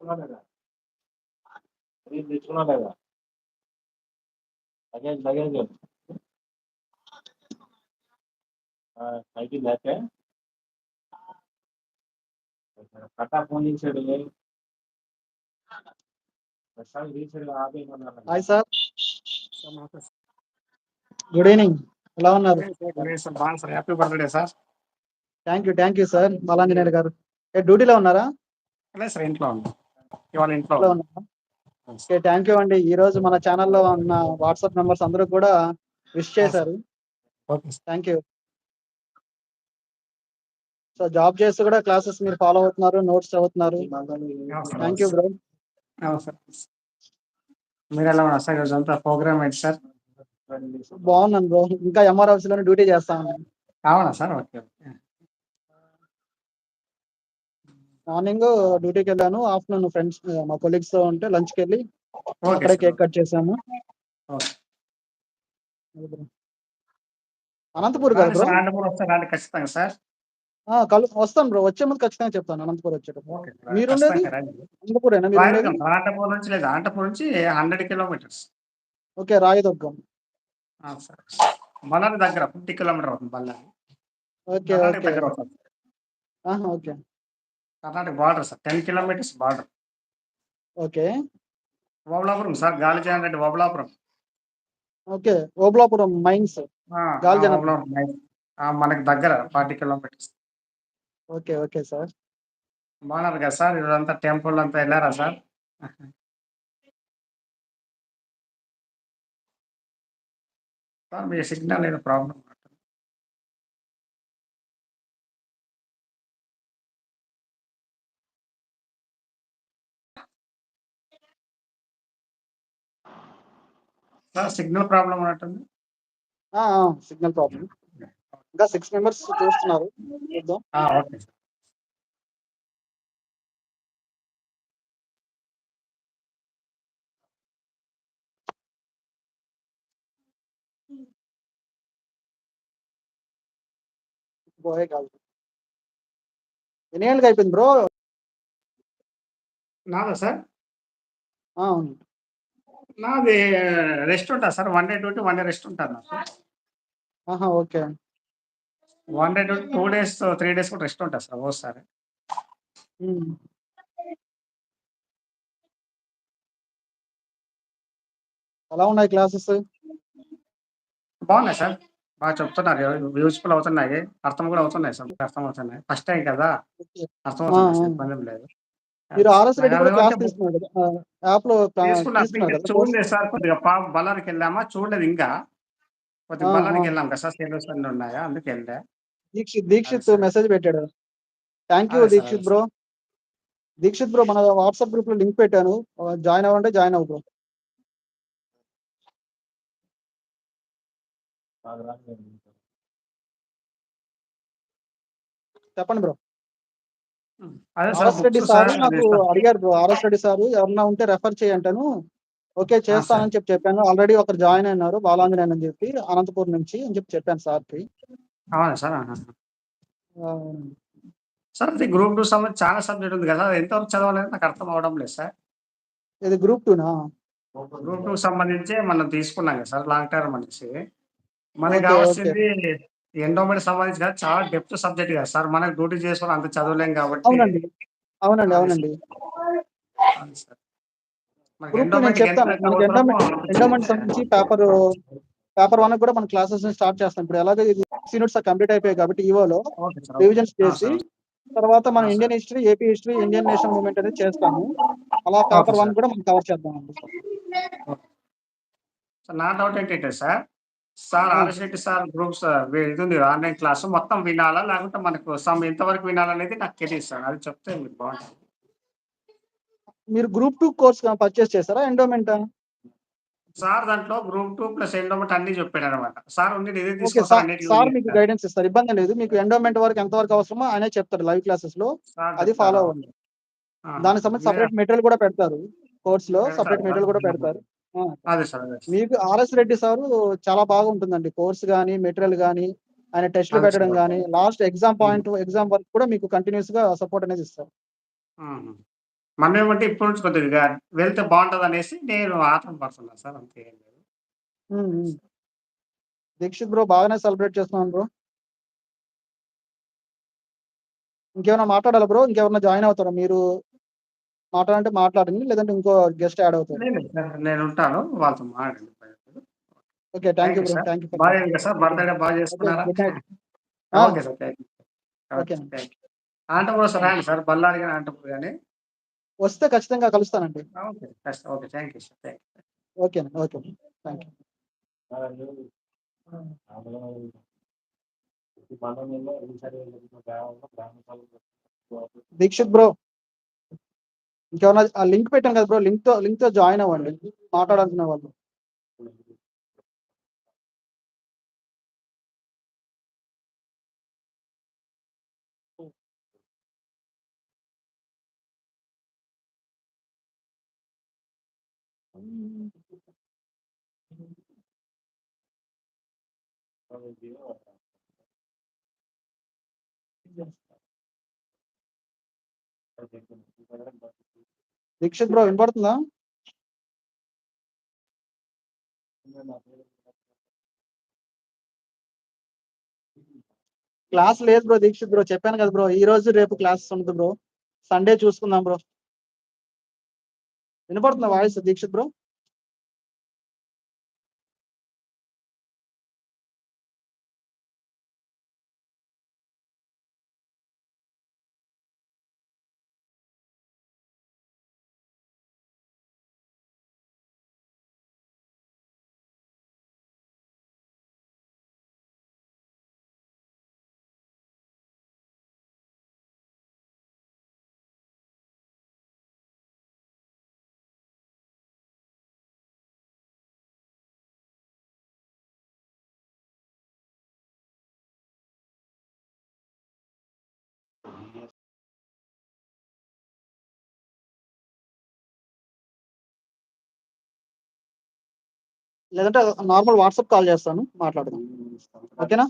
తెచ్చుకున్నా లేదా? స్క్రీన్ తెచ్చుకున్నా లేదా? లగేజ్ లగేజ్ సైకిల్ లేకే. కట్టా phone hi sir good evening ఎలా ఉన్నారు? Sir happy birthday sir thank you thank you sir Malanjaneyulu గారు. ఏ డ్యూటీలో ఉన్నారా? లేదు సార్ ఇంట్లో ఉంది ఇవాళ ఇంట్లో ఓకే థ్యాంక్ యూ అండి. ఈ రోజు మన ఛానల్లో ఉన్న వాట్సాప్ మెంబర్స్ అందరూ కూడా విష్ చేశారు. Thank you. సో జాబ్ చేస్తూ కూడా క్లాసెస్ మీరు ఫాలో అవుతున్నారు నోట్స్ చదువుతున్నారు. Thank you bro. మీరు ఎలా ఉన్నారు? సార్ అంతా ప్రోగ్రామ్ ఏంటి సార్? బాగున్నాను బ్రో. ఇంకా ఎంఆర్ ఆఫీస్లోనే డ్యూటీ చేస్తాను అవునా సార్? Okay okay. మార్నింగ్ డ్యూటీకి వెళ్ళాను ఆఫ్టర్నూన్ ఫ్రెండ్స్ మా కొలీగ్స్తో ఉంటే లంచ్కి వెళ్ళి అక్కడే కేక్ కట్ చేసాము. అనంతపూర్ కదా ఖచ్చితంగా సార్. కలు వస్తాను బ్రో వచ్చే ముందు ఖచ్చితంగా చెప్తాను అనంతపూర్ వచ్చేటప్పుడు. మీరుండేది? అనంతపూరేనా మీరు అనంతపురం నుంచి లేదు అనంతపురం నుంచి hundred kilometres. Okay Rayadurgam. Ballari దగ్గర ఫిఫ్టీ కిలోమీటర్ అవుతుంది Ballari okay okay. Okay. Karnataka border sir. Ten kilometres border okay. Obalapuram sir Galijan Reddy Obalapuram. Okay. Oblapuram mines Galijan మనకి దగ్గర forty kilometres. Okay okay sir. బాగున్నారు కదా sir? ఇదంతా temple అంతా వెళ్ళారా sir? Sir మీ signal ఏదో ప్రాబ్లం సిగ్నల్ ప్రాబ్లం ఉన్నట్టుంది సిగ్నల్ ప్రాబ్లం ఇంకా సిక్స్ మెంబర్స్ చూస్తున్నారు. చూద్దాం. ఆ, ఓకే. సార్ పోయే కాదు. ఎన్ని ఏళ్ళకి అయిపోయింది బ్రో? నాదా సార్? అవును. నాది రెస్ట్ ఉంటుంది sir. One day duty one day rest ఉంటుంది నాకు ఆహా okay. One day duty two days three days కూడా రెస్ట్ ఉంటుంది సార్ ఉమ్. ఎలా ఉన్నాయి క్లాసెస్? బాగున్నాయి సార్. బాగా చెప్తున్నారు. యూస్ఫుల్ అవుతున్నాయి. అర్థం కూడా అవుతున్నాయి సార్. అర్థం అవుతున్నాయి. ఫస్ట్ టైం కదా. అర్థం అవుతుంది. ఇబ్బంది లేదు. మీరు ఆర్ఎస్ రెడ్డి కూడా క్లాస్ తీసుకున్నారు యాప్లో చూడలేదు సార్ కొద్దిగా పా బళ్ళారికి వెళ్ళామా? చూడలేదు ఇంకా. కొద్దిగా ఆ. వెళ్ళాం కదా సార్ సిలబస్ అన్ని ఉన్నాయా? అందుకు వెళ్ళా. దీక్షిత్ దీక్షిత్. మెసేజ్ పెట్టాడు. Thank you Dikshit bro. Dikshit bro మన వాట్సాప్ గ్రూప్లో లింక్ పెట్టాను. జాయిన్ అవ్వండి జాయిన్ అవ్వు బ్రో. చెప్పండి బ్రో. ఆర్ఎస్ రెడ్డి సార్ నాకు అదే. అడిగారు ఆర్ఎస్ రెడ్డి సార్ ఎవరన్నా ఉంటే రెఫర్ చేయంటాను ఓకే చేస్తానని చెప్పి చెప్పాను. ఆల్రెడీ ఒకరు జాయిన్ అయినారు బాలాంజనేయన్ అని చెప్పి అనంతపూర్ నుంచి అని చెప్పి చెప్పాను సార్ అవునా సార్? ఇది గ్రూప్ టూ సంబంధించి చాలా సబ్జెక్ట్ ఉంది కదా అది ఎంతవరకు చదవాలని నాకు అర్థం అవడం లేదు సార్. ఇది గ్రూప్ టూనా గ్రూప్ టూ సంబంధించి మనం తీసుకున్నాం కదా సార్ లాంగ్ టర్మ్ అనేసి. మనకి కావాల్సింది ఎండోమెంట్ సంబంధించి కదా చాలా డెప్త్ సబ్జెక్ట్ కదా. సార్ మనకి డ్యూటీ చేసుకుని అంత చదవలేం కాబట్టి అవునండి. అవునండి అవునండి. ఎండోమెంట్ సంబంధించి పేపర్ పేపర్ వన్ కూడా మన క్లాసెస్ స్టార్ట్ చేస్తాం. ఇప్పుడు ఎలాగో యూనిట్స్ కంప్లీట్ అయిపోయాయి కాబట్టి ఈవోలో సార్ రివిజన్స్ చేసి. తర్వాత మన Indian. History AP history Indian national movement అనేది చేస్తాము. అలా పేపర్ వన్. కూడా మనం కవర్ చేద్దామండి. సార్ నా డౌట్ ఏంటంటే సార్ సార్ ఆ. ఆర్ఎస్ రెడ్డి సార్ గ్రూప్స్ ఇది ఉంది ఆన్లైన్ క్లాస్. మొత్తం వినాలా? లేకుంటే మనకు సమ్ ఎంతవరకు వినాలనేది నాకు తెలియదు సార్. అది చెప్తే మీకు బాగుంటుంది. మీరు గ్రూప్ టూ కోర్స్ పర్చేస్ చేస్తారా? ఎండోమెంట్? సార్ దాంట్లో గ్రూప్ టూ ప్లస్ ఎండోమెంట్ అన్ని చెప్పాడు అనమాట సార్ ఉండి ఇదే ఓకే తీసుకో సార్ మీకు గైడెన్స్ ఇస్తారు. ఇబ్బంది లేదు. మీకు ఎండోమెంట్ వరకు ఎంత వరకు అవసరమో ఆయనే చెప్తారు లైవ్ క్లాసెస్లో. అది ఫాలో అవ్వండి. దానికి సంబంధించి సపరేట్ మెటీరియల్ కూడా పెడతారు. కోర్స్లో? సపరేట్ మెటీరియల్ కూడా పెడతారు. అదే సార్. మీకు ఆర్ఎస్ రెడ్డి సార్ చాలా బాగా ఉంటుందండి కోర్స్ కానీ మెటీరియల్ కానీ ఆయన టెస్ట్లు పెట్టడం. కానీ లాస్ట్ ఎగ్జామ్ పాయింట్ ఎగ్జామ్ వరకు కూడా మీకు కంటిన్యూస్గా సపోర్ట్ అనేది ఇస్తారు. మనం ఏమంటే ఇప్పటి నుంచి కొద్దిగా వెళ్తే బాగుంటది అనేసి నేను ఆటం పడుతున్నాను సార్ అంతే. దీక్షిత్ బ్రో బాగానే సెలబ్రేట్ చేస్తున్నాను బ్రో ఇంకేమైనా మాట్లాడాలా బ్రో ఇంకేమైనా జాయిన్ అవుతారా మీరు మాట్లాడంటే మాట్లాడండి లేదంటే ఇంకో గెస్ట్ యాడ్ సార్ నేను ఉంటాను వాళ్ళతో మాట్లాడండి. Okay thank you bro sir. Thank you బాగా సార్ బర్త్డే బాగా చేసుకున్నారా? Okay sir thank you. Okay. Thank you Anantapur sir రాండి సార్ బల్లారి కానీ ఆంటపూర్ కానీ వస్తే ఖచ్చితంగా కలుస్తానండి. Okay okay thank you sir thank you okay okay thank you. Dikshit bro. ఇంకేమన్నా ఆ లింక్ పెట్టాను కదా బ్రో లింక్తో లింక్తో జాయిన్ అవ్వండి. మాట్లాడాల్సిన వాళ్ళు. దీక్షిత్ బ్రో వినపడుతుందా? క్లాస్ లేదు బ్రో దీక్షిత్ బ్రో. చెప్పాను కదా బ్రో ఈ రోజు రేపు క్లాసెస్ ఉంటుంది బ్రో. సండే చూసుకుందాం బ్రో. వినపడుతుందా వాయిస్ దీక్షిత్ బ్రో? లేదంటే నార్మల్ వాట్సాప్ కాల్ చేస్తాను మాట్లాడదాం. ఓకేనా?